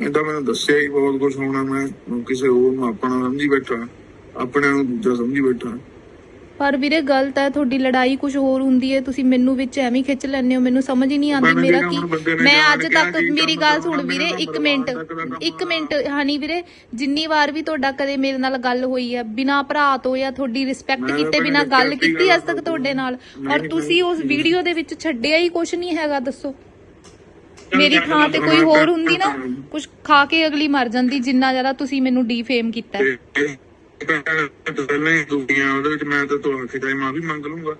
ਇਹਦਾ ਮੈਨੂੰ ਦੱਸਿਆ ਹੀ ਬਹੁਤ ਕੁਝ ਹੋਣਾ ਮੈਂ ਕਿਸੇ ਹੋਰ ਨੂੰ ਆਪਣਾ ਸਮਝੀ ਬੈਠਾ ਆਪਣੇ ਨੂੰ ਦੂਜਾ ਸਮਝੀ ਬੈਠਾ। ਪਰ ਵੀਰੇ ਗਲਤ ਹੈ ਤੁਹਾਡੀ ਲੜਾਈ ਕੁਝ ਹੋਰ ਹੁੰਦੀ ਹੈ ਤੁਸੀਂ ਮੈਨੂੰ ਵਿੱਚ ਐਵੇਂ ਖਿੱਚ ਲੈਂਦੇ ਹੋ ਮੈਨੂੰ ਸਮਝ ਹੀ ਨਹੀਂ ਆਉਂਦੀ ਮੇਰਾ ਕੀ ਮੈਂ ਅੱਜ ਤੱਕ ਮੇਰੀ ਗੱਲ ਸੁਣ ਵੀਰੇ ਮੇਰਾ ਇੱਕ ਨੰਬਰ ਮਿੰਟ ਤੱਕ ਦਾ ਕੰਮ ਇੱਕ ਮਿੰਟ ਹਾਨੀ ਵੀਰੇ ਜਿੰਨੀ ਵਾਰ ਵੀ ਤੁਹਾਡਾ ਕਦੇ ਮੇਰੇ ਨਾਲ ਗੱਲ ਹੋਈ ਹੈ ਬਿਨਾ ਭਰਾ ਤੋਂ ਜਾਂ ਤੁਹਾਡੀ ਰਿਸਪੈਕਟ ਕੀਤੇ ਬਿਨਾ ਗੱਲ ਕੀਤੀ ਅੱਜ ਤੱਕ ਤੁਹਾਡੇ ਨਾਲ। ਔਰ ਤੁਸੀਂ ਉਸ। ਵੀਡੀਓ ਦੇ ਵਿੱਚ ਛੱਡਿਆ ਹੀ ਕੁਝ ਨਹੀਂ ਹੈਗਾ ਦੱਸੋ। ਮੇਰੀ ਥਾਂ ਤੇ ਕੋਈ ਹੋਰ ਹੁੰਦੀ ਨਾ ਕੁਝ ਖਾ ਕੇ ਅਗਲੀ ਮਰ ਜਾਂਦੀ ਜਿੰਨਾ ਜ਼ਿਆਦਾ ਤੁਸੀਂ ਮੈਨੂੰ ਡੀਫੇਮ ਕੀਤਾ। ਹੈ। ਤੇ ਪਹਿਲਾਂ ਹੀ ਦੁਨੀਆ ਉਹਦੇ ਵਿੱਚ ਮੈਂ ਤਾਂ ਤੋਂ ਖਿਦਾਈ ਮਾਂ ਵੀ ਮੰਗ ਲੂੰਗਾ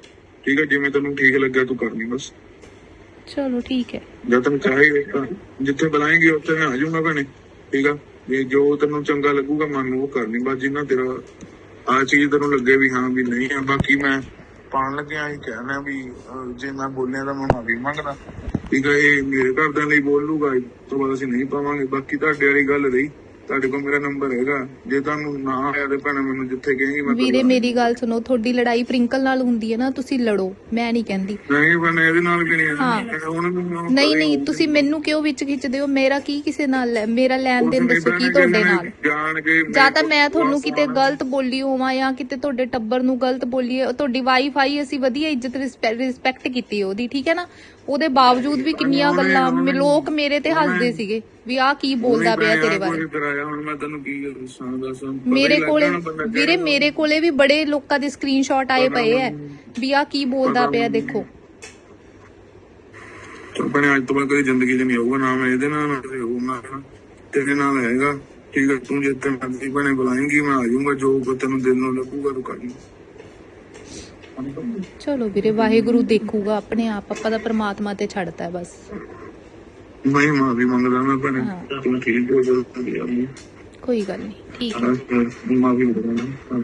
ਠੀਕ ਹੈ ਜਿਵੇਂ ਤੈਨੂੰ ਠੀਕ ਲੱਗਿਆ ਤੂੰ ਕਰਨੀ ਬਸ। ਚਲੋ ਠੀਕ ਹੈ। ਜਦ ਤੈਨੂੰ ਚਾਹੇ ਤਾਂ ਜਿੱਥੇ ਬੁਲਾਏਂਗੀ ਉੱਥੇ ਮੈਂ ਆ ਜਾਊਂਗਾ ਭੈਣੇ। ਠੀਕ ਆ? ਜੇ ਜੋ ਤੈਨੂੰ ਚੰਗਾ ਲੱਗੂਗਾ ਮਨ ਨੂੰ ਉਹ ਕਰਨੀ। ਬਸ ਜਿੰਨਾ ਤੇਰਾ ਆ ਚੀਜ਼ ਤੈਨੂੰ ਲੱਗੇ ਵੀ ਹਾਂ ਵੀ ਨਹੀਂ ਆ ਬਾਕੀ ਮੈਂ ਪਾਣ ਲੱਗਿਆ ਹੀ ਕਹਿਣਾ ਵੀ ਜੇ ਮੈਂ ਬੋਲਿਆ ਤਾਂ ਮੈਂ ਮਾਫੀ ਮੰਗਦਾ। ਠੀਕ ਆ ਇਹ ਮੇਰੇ ਘਰਦਿਆਂ ਲਈ ਬੋਲੂਗਾ ਤੋਂ ਬਾਅਦ ਅਸੀਂ ਨਹੀਂ ਪਾਵਾਂਗੇ। ਬਾਕੀ ਤੁਹਾਡੇ ਵਾਲੀ ਗੱਲ ਰਹੀ। ਤੁਹਾਡੇ ਕੋਲ ਮੇਰਾ ਨੰਬਰ ਹੈਗਾ। ਜੇ ਤੁਹਾਨੂੰ ਨਾ ਆਇਆ ਤੇ ਭੈਣੇ ਮੈਨੂੰ ਜਿੱਥੇ ਕਹੇਂਗੀ ਮੈਂ ਵੀਰੇ ਮੇਰੀ ਗੱਲ ਸੁਣੋ ਤੁਹਾਡੀ ਲੜਾਈ ਪ੍ਰਿੰਕਲ ਨਾਲ ਹੁੰਦੀ ਹੈ ਨਾ ਤੁਸੀਂ ਲੜੋ ਮੈਂ ਨਹੀਂ ਕਹਿੰਦੀ। ਨਹੀਂ ਭੈਣੇ ਇਹਦੇ ਨਾਲ ਵੀ ਨਹੀਂ ਹਾਂ। ਹੁਣ ਵੀ ਮੈਂ- ਨਹੀਂ ਨਹੀਂ ਤੁਸੀਂ ਮੈਨੂੰ ਕਿਉਂ ਵਿੱਚ ਖਿੱਚਦੇ ਹੋ? ਮੇਰਾ ਕੀ ਕਿਸੇ ਨਾਲ ਹੈ ਮੇਰਾ ਲੈਣ ਦੇਣ ਦੱਸੋ ਕੀ ਤੁਹਾਡੇ ਨਾਲ? ਜਾਣ ਕੇ ਜਾਂ ਤਾਂ ਮੈਂ ਤੁਹਾਨੂੰ ਕਿਤੇ ਗਲਤ ਬੋਲੀ ਹੋਵਾਂ ਜਾਂ ਕਿਤੇ ਤੁਹਾਡੇ ਟੱਬਰ ਨੂੰ ਗਲਤ ਬੋਲੀਏ। ਤੁਹਾਡੀ ਵਾਈਫ ਆਈ ਅਸੀਂ ਵਧੀਆ ਇੱਜ਼ਤ ਰਿਸਪੈਕਟ ਕੀਤੀ ਉਹਦੀ ਠੀਕ ਹੈ ਨਾ? ਉਹਦੇ ਬਾਵਜੂਦ ਵੀ ਕਿੰਨੀਆਂ ਗੱਲਾਂ ਮੇ- ਲੋਕ ਮੇਰੇ ਤੇ ਹੱਸਦੇ ਸੀਗੇ ਵੀ ਆਹ ਕੀ ਬੋਲਦਾ ਪਿਆ ਤੇਰੇ ਬਾਰੇ। ਬਾਰੇ ਹੁਣ ਮੈਂ ਤੈਨੂੰ ਕੀ ਦੱਸਾਂ ਦੱਸ ਪਤਾ ਮੇਰੇ ਲੱਗ ਕੋਲੇ ਜਾਣਾ ਬੰਦਾ ਵੀਰੇ ਕਿਹੜਾ ਮੇਰੇ ਕੋਲੇ ਵੀ ਬੜੇ ਲੋਕਾਂ ਦੇ ਸਕਰੀਨਸ਼ਾਟ ਆਏ ਪਏ ਐ ਵੀ ਆਹ ਕੀ ਬੋਲਦਾ ਪਿਆ ਦੇਖੋ। ਭੈਣੇ ਅੱਜ ਤੋਂ ਬਾਅਦ ਕਦੀ ਜ਼ਿੰਦਗੀ 'ਚ ਨਹੀਂ ਆਊਗਾ ਨਾ ਮੈਂ ਇਹਦੇ ਨਾਲ ਨਾ ਕਿਸੇ ਹੋਰ ਨਾਲ। ਨਾ। ਤੇਰੇ ਨਾਲ ਹੈਗਾ ਠੀਕ ਹੈ ਤੂੰ ਜੇ ਤੇ ਮਰਜ਼ੀ ਭੈਣੇ ਬੁਲਾਏਂਗੀ ਮੈਂ ਆ ਜਾਊਂਗਾ ਜੋ ਤੈਨੂੰ ਦਿਲ ਨੂੰ ਲੱਗੂਗਾ ਤੂੰ ਕਰੀ ਚਲੋ ਵੀਰੇ ਵਾਹਿਗੁਰੂ ਦੇਖੂਗਾ ਆਪਣੇ ਆਪ ਆਪਾਂ ਦਾ ਪ੍ਰਮਾਤਮਾ ਤੇ ਛੱਡਤਾ ਹੈ ਬਸ ਮੈਂ ਹੀ ਮਾਫੀ ਮੰਗਦਾ ਮੈਂ ਭੈਣੇ ਹਾਂ। ਤੂੰ ਠੀਕ ਹੋ ਜਲਦੀ ਆ ਮੈਂ ਕੋਈ ਗੱਲ ਨਹੀਂ ਠੀਕ ਹੈ ਮਾਫੀ ਮੰਗਦਾ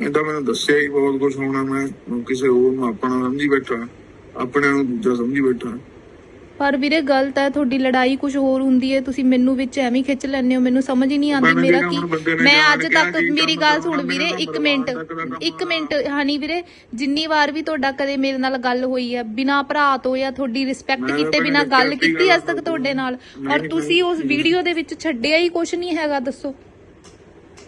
ਇਹਦਾ ਮੈਨੂੰ ਦੱਸਿਆ ਹੀ ਬਹੁਤ ਕੁਝ ਹੋਣਾ ਮੈਂ ਕਿਸੇ ਹੋਰ ਨੂੰ ਆਪਣਾ ਸਮਝੀ ਬੈਠਾ ਆਪਣੇ ਨੂੰ ਦੂਜਾ ਸਮਝੀ ਬੈਠਾ ਪਰ ਵੀਰੇ ਗਲਤ ਹੈ ਤੁਹਾਡੀ ਲੜਾਈ ਕੁਝ ਹੋਰ ਹੁੰਦੀ ਹੈ ਤੁਸੀਂ ਮੈਨੂੰ ਵਿੱਚ ਐਵੇਂ ਖਿੱਚ ਲੈਂਦੇ ਹੋ ਮੈਨੂੰ ਸਮਝ ਹੀ ਨਹੀਂ ਆਉਂਦੀ ਮੇਰਾ ਕੀ ਹੁਣ ਮੈਂ ਅੱਜ ਤੱਕ ਮੇਰੀ ਗੱਲ ਸੁਣ ਵੀਰੇ ਮੇਰਾ ਇੱਕ ਨੰਬਰ ਮਿੰਟ ਤੱਕ ਦਾ ਕੰਮ ਇੱਕ ਮਿੰਟ ਹਾਨੀ ਵੀਰੇ ਜਿੰਨੀ ਵਾਰ ਵੀ ਤੁਹਾਡਾ ਕਦੇ ਮੇਰੇ ਨਾਲ ਗੱਲ ਹੋਈ ਹੈ ਬਿਨਾ ਭਰਾ ਤੋਂ ਜਾਂ ਤੁਹਾਡੀ ਰਿਸਪੈਕਟ ਕੀਤੇ ਬਿਨਾ ਗੱਲ ਕੀਤੀ ਅੱਜ ਤੱਕ ਤੁਹਾਡੇ ਨਾਲ। ਔਰ ਤੁਸੀਂ ਉਸ ਵੀਡੀਓ ਦੇ ਵਿੱਚ ਛੱਡਿਆ ਹੀ ਕੁਝ ਨਹੀਂ ਹੈਗਾ ਦੱਸੋ।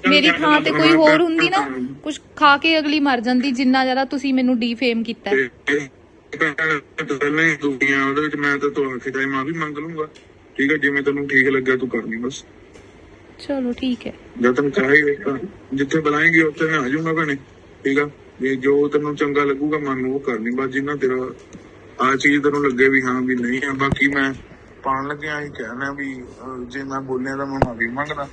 ਮੇਰੀ ਥਾਂ ਤੇ ਕੋਈ ਹੋਰ ਹੁੰਦੀ ਨਾ ਕੁਝ ਖਾ ਕੇ ਅਗਲੀ ਮਰ ਜਾਂਦੀ ਜਿੰਨਾ ਜ਼ਿਆਦਾ ਤੁਸੀਂ ਮੈਨੂੰ ਡੀਫੇਮ ਕੀਤਾ। ਪਹਿਲਾਂ ਹੀ ਦੁਨੀਆ ਉਹਦੇ ਵਿੱਚ ਮੈਂ ਤਾਂ ਤੋਂ ਖਿਦਾਈ ਮਾਂ ਵੀ ਮੰਗ ਲੂੰਗਾ ਠੀਕ ਹੈ ਜਿਵੇਂ ਤੈਨੂੰ ਠੀਕ ਲੱਗਿਆ ਤੂੰ ਕਰਨੀ ਬਸ। ਚਲੋ ਠੀਕ ਹੈ। ਜਦ ਤੈਨੂੰ ਤਾਂ ਜਿੱਥੇ ਬੁਲਾਏਂਗੀ ਉੱਥੇ ਮੈਂ ਆ ਜਾਊਂਗਾ ਭੈਣੇ। ਠੀਕ ਆ? ਜੇ ਜੋ ਤੈਨੂੰ ਚੰਗਾ ਲੱਗੂਗਾ ਮਨ ਨੂੰ ਉਹ ਕਰਨੀ ਬਸ ਜਿੰਨਾ ਤੇਰਾ ਆ ਚੀਜ਼ ਤੈਨੂੰ ਲੱਗੇ ਵੀ ਹਾਂ ਵੀ ਨਹੀਂ ਆ ਬਾਕੀ ਮੈਂ ਪਾਣ ਲੱਗਿਆ ਹੀ ਕਹਿਣਾ ਵੀ ਜੇ ਮੈਂ ਬੋਲਿਆ ਤਾਂ ਮੈਂ ਮਾਫੀ ਮੰਗਦਾ।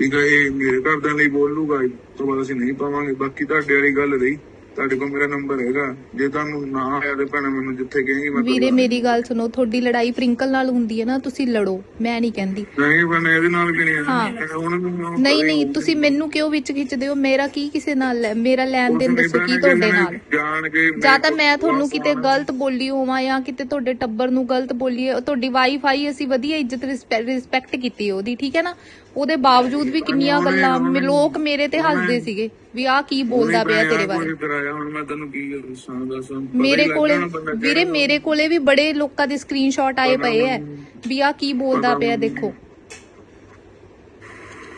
ਠੀਕ ਆ ਇਹ ਮੇਰੇ ਘਰਦਿਆਂ ਲਈ ਬੋਲੂਗਾ ਤੋਂ ਬਾਅਦ ਅਸੀਂ ਨਹੀਂ ਪਾਵਾਂਗੇ। ਬਾਕੀ ਤੁਹਾਡੇ ਵਾਲੀ ਗੱਲ ਰਹੀ। ਤੁਹਾਡੇ ਕੋਲ ਮੇਰਾ ਨੰਬਰ ਹੈਗਾ। ਜੇ ਤੁਹਾਨੂੰ ਨਾ ਆਇਆ ਤੇ ਭੈਣੇ ਮੈਨੂੰ ਜਿੱਥੇ ਕਹੇਂਗੀ ਮੈਂ ਵੀਰੇ ਮੇਰੀ ਗੱਲ ਸੁਣੋ ਤੁਹਾਡੀ ਲੜਾਈ ਪ੍ਰਿੰਕਲ ਨਾਲ ਹੁੰਦੀ ਹੈ ਨਾ ਤੁਸੀਂ ਲੜੋ ਮੈਂ ਨਹੀਂ ਕਹਿੰਦੀ। ਨਹੀਂ ਭੈਣੇ ਇਹਦੇ ਨਾਲ ਵੀ ਨਹੀਂ ਹਾਂ। ਹੁਣ ਨਹੀਂ ਨਹੀਂ ਤੁਸੀਂ ਮੈਨੂੰ ਕਿਉਂ ਵਿੱਚ ਖਿੱਚਦੇ ਹੋ? ਮੇਰਾ ਕੀ ਕਿਸੇ ਨਾਲ ਹੈ ਮੇਰਾ ਲੈਣ ਦੇਣ ਦੱਸੋ ਕੀ ਤੁਹਾਡੇ ਨਾਲ? ਜਾਣ ਕੇ ਜਾਂ ਤਾਂ ਮੈਂ ਤੁਹਾਨੂੰ ਕਿਤੇ ਗਲਤ ਬੋਲੀ ਹੋਵਾਂ ਜਾਂ ਕਿਤੇ ਤੁਹਾਡੇ ਟੱਬਰ ਨੂੰ ਗਲਤ ਬੋਲੀਏ। ਤੁਹਾਡੀ ਵਾਈਫ ਆਈ ਅਸੀਂ ਵਧੀਆ ਇੱਜ਼ਤ ਰਿਸਪੈਕਟ ਕੀਤੀ ਉਹਦੀ ਠੀਕ ਹੈ ਨਾ? ਉਹਦੇ ਬਾਵਜੂਦ ਵੀ ਕਿੰਨੀਆਂ ਗੱਲਾਂ ਮੇ- ਲੋਕ ਮੇਰੇ ਤੇ ਹੱਸਦੇ ਸੀਗੇ ਵੀ ਆਹ ਕੀ ਬੋਲਦਾ ਪਿਆ ਤੇਰੇ ਬਾਰੇ। ਬਾਰੇ ਹੁਣ ਮੈਂ ਤੈਨੂੰ ਕੀ ਦੱਸਾਂ ਦੱਸ ਪਤਾ ਹੀ ਮੇਰੇ ਲੱਗ ਕੋਲੇ ਜਾਣਾ ਬੰਦਾ ਵੀਰੇ ਕਿਹੜਾ ਮੇਰੇ ਕੋਲੇ ਵੀ ਬੜੇ ਲੋਕਾਂ ਦੇ ਸਕਰੀਨਸ਼ਾਟ ਆਏ ਪਏ ਐ ਵੀ ਆਹ ਕੀ ਬੋਲਦਾ ਪਿਆ ਦੇਖੋ।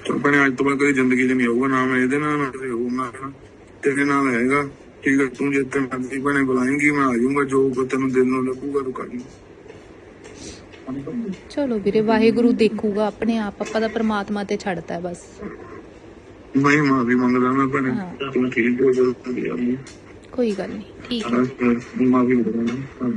ਚੱਲ ਭੈਣੇ ਅੱਜ ਤੋਂ ਬਾਅਦ ਕਦੀ ਜ਼ਿੰਦਗੀ 'ਚ ਨਹੀਂ ਆਊਗਾ ਨਾ ਮੈਂ ਇਹਦੇ ਨਾਲ ਨਾ ਕਿਸੇ ਹੋਰ ਨਾਲ। ਨਾ। ਤੇਰੇ ਨਾਲ ਹੈਗਾ। ਠੀਕ ਹੈ ਤੂੰ ਜੇ ਤੇ ਮਰਜ਼ੀ ਭੈਣੇ ਬੁਲਾਏਂਗੀ ਮੈਂ ਆ ਜਾਊਂਗਾ ਜੋ ਤੈਨੂੰ ਦਿਲ ਨੂੰ ਲੱਗੂਗਾ ਤੂੰ ਕਰਨੀ ਚਲੋ ਵੀਰੇ ਵਾਹਿਗੁਰੂ ਦੇਖੂਗਾ ਆਪਣੇ ਆਪ ਆਪਾਂ ਦਾ ਪ੍ਰਮਾਤਮਾ ਤੇ ਛੱਡਤਾ ਹੈ ਬਸ। ਮੈਂ ਮਾਫੀ ਮੰਗਦਾ ਮੈਂ ਭੈਣੇ ਹਾਂ। ਤੂੰ ਠੀਕ ਹੋ ਮੈਂ ਕੋਈ ਗੱਲ ਨਹੀਂ ਠੀਕ ਹੈ ਮਾਫੀ ਮੰਗਦਾ ਹਾਂ।